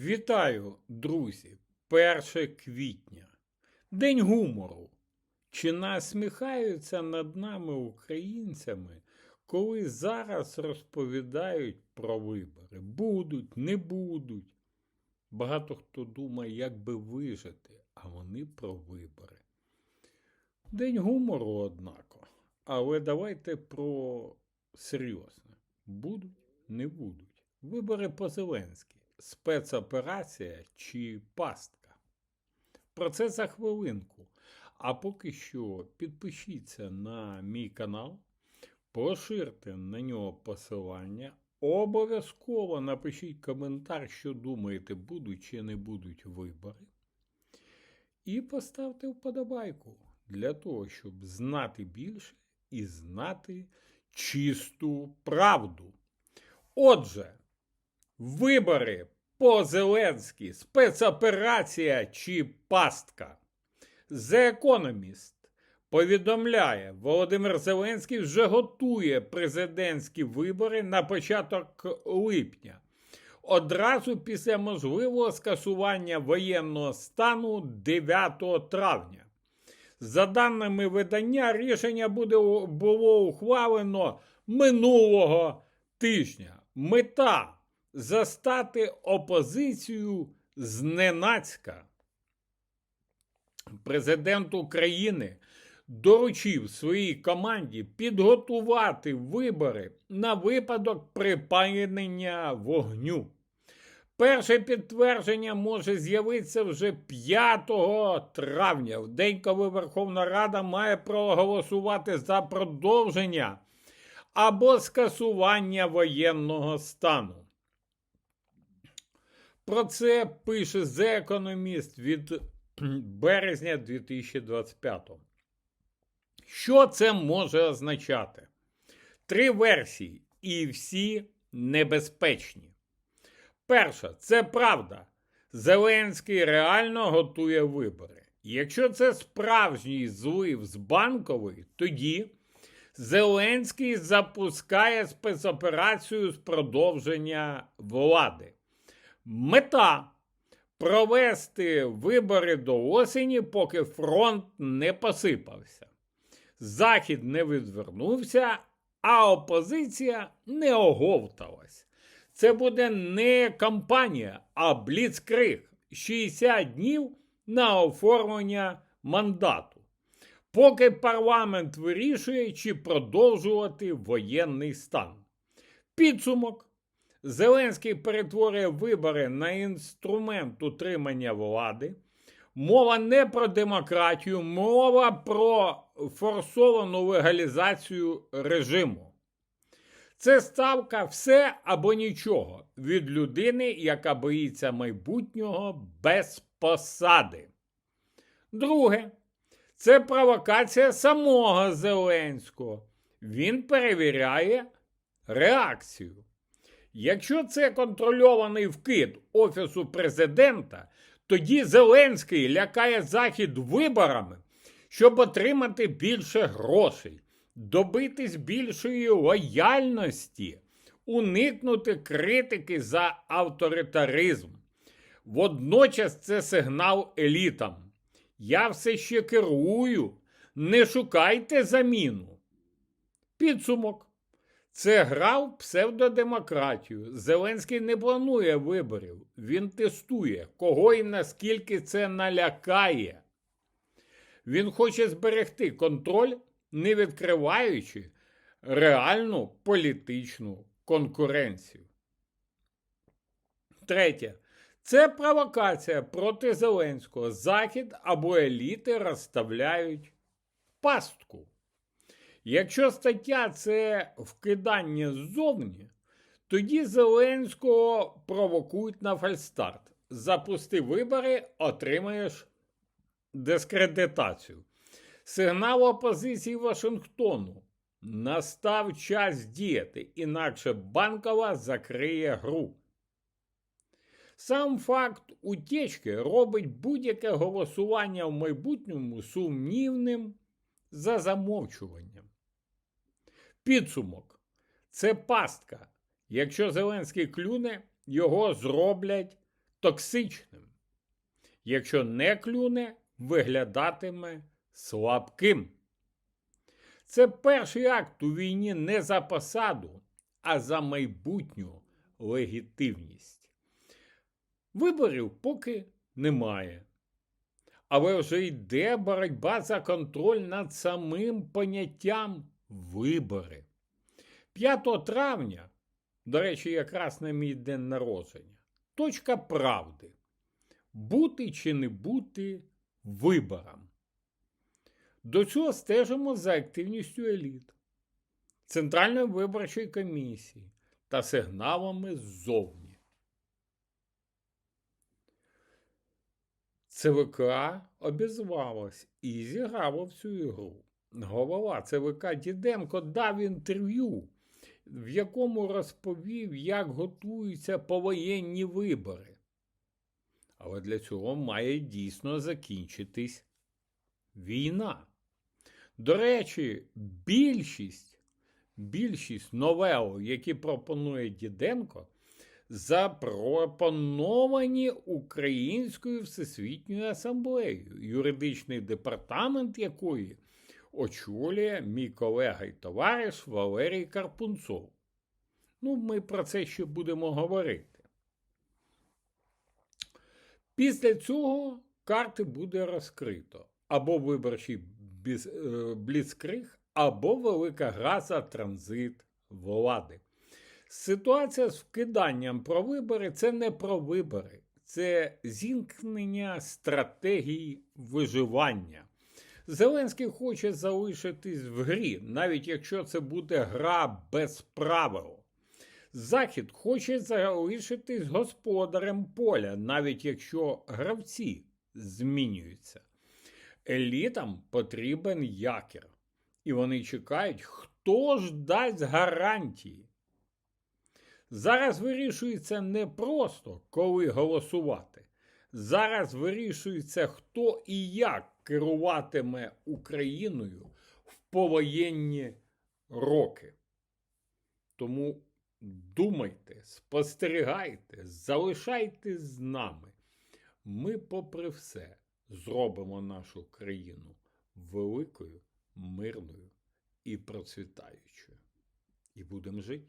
Вітаю, друзі! 1 квітня. День гумору. Чи насміхаються над нами українцями, коли зараз розповідають про вибори? Будуть, не будуть. Багато хто думає, як би вижити, а вони про вибори. День гумору, однако. Але давайте про серйозне. Будуть, не будуть. Вибори по Зеленській. Спецоперація чи пастка. Про це за хвилинку. А поки що підпишіться на мій канал, поширте на нього посилання. Обов'язково напишіть коментар, що думаєте, будуть чи не будуть вибори. І поставте вподобайку для того, щоб знати більше і знати чисту правду. Отже, вибори по Зеленській, спецоперація чи пастка. The Economist повідомляє, Володимир Зеленський вже готує президентські вибори на початок липня. Одразу після можливого скасування воєнного стану 9 травня. За даними видання, рішення буде було ухвалено минулого тижня. Мета застати опозицію зненацька. Президент України доручив своїй команді підготувати вибори на випадок припинення вогню. Перше підтвердження може з'явитися вже 5 травня, в день, коли Верховна Рада має проголосувати за продовження або скасування воєнного стану. Про це пише The Economist від березня 2025. Що це може означати? Три версії, і всі небезпечні. Перша, це правда. Зеленський реально готує вибори. Якщо це справжній злив з банкової, тоді Зеленський запускає спецоперацію з продовження влади. Мета провести вибори до осені, поки фронт не посипався. Захід не відвернувся, а опозиція не оговталась. Це буде не кампанія, а бліцкриг 60 днів на оформлення мандату. Поки парламент вирішує, чи продовжувати воєнний стан. Підсумок. Зеленський перетворює вибори на інструмент утримання влади. Мова не про демократію, мова про форсовану легалізацію режиму. Це ставка все або нічого від людини, яка боїться майбутнього без посади. Друге, це провокація самого Зеленського. Він перевіряє реакцію. Якщо це контрольований вкид Офісу президента, тоді Зеленський лякає Захід виборами, щоб отримати більше грошей, добитись більшої лояльності, уникнути критики за авторитаризм. Водночас це сигнал елітам. Я все ще керую, не шукайте заміну. Підсумок. Це гра в псевдодемократію. Зеленський не планує виборів. Він тестує, кого і наскільки це налякає. Він хоче зберегти контроль, не відкриваючи реальну політичну конкуренцію. Третє. Це провокація проти Зеленського. Захід або еліти розставляють пастку. Якщо стаття це вкидання ззовні, тоді Зеленського провокують на фальстарт. Запусти вибори, отримаєш дискредитацію. Сигнал опозиції Вашингтону. Настав час діяти, інакше банкова закриє гру. Сам факт утечки робить будь-яке голосування в майбутньому сумнівним за замовчуванням. Підсумок це пастка. Якщо Зеленський клюне, його зроблять токсичним. Якщо не клюне, виглядатиме слабким. Це перший акт у війні не за посаду, а за майбутню легітимність. Виборів поки немає. Але вже йде боротьба за контроль над самим поняттям вибори. 5 травня, до речі, якраз на мій день народження, точка правди. Бути чи не бути виборам. До цього стежимо за активністю еліт, Центральної виборчої комісії та сигналами ззовні. ЦВК обізвалась і зіграла в цю ігру. Голова ЦВК Діденко дав інтерв'ю, в якому розповів, як готуються повоєнні вибори. Але для цього має дійсно закінчитись війна. До речі, більшість, більшість новел, які пропонує Діденко, запропоновані Українською Всесвітньою асамблеєю, юридичний департамент якої очолює мій колега і товариш Валерій Карпунцов. Ну, ми про це ще будемо говорити. Після цього карти буде розкрито або виборчий е, бліцкриг, або велика гра за транзит влади. Ситуація з вкиданням про вибори це не про вибори, це зімкнення стратегії виживання. Зеленський хоче залишитись в грі, навіть якщо це буде гра без правил. Захід хоче залишитись господарем поля, навіть якщо гравці змінюються. Елітам потрібен якір, і вони чекають, хто ж дасть гарантії. Зараз вирішується не просто, коли голосувати. Зараз вирішується, хто і як керуватиме Україною в повоєнні роки. Тому думайте, спостерігайте, залишайтесь з нами. Ми, попри все, зробимо нашу країну великою, мирною і процвітаючою. І будемо жити.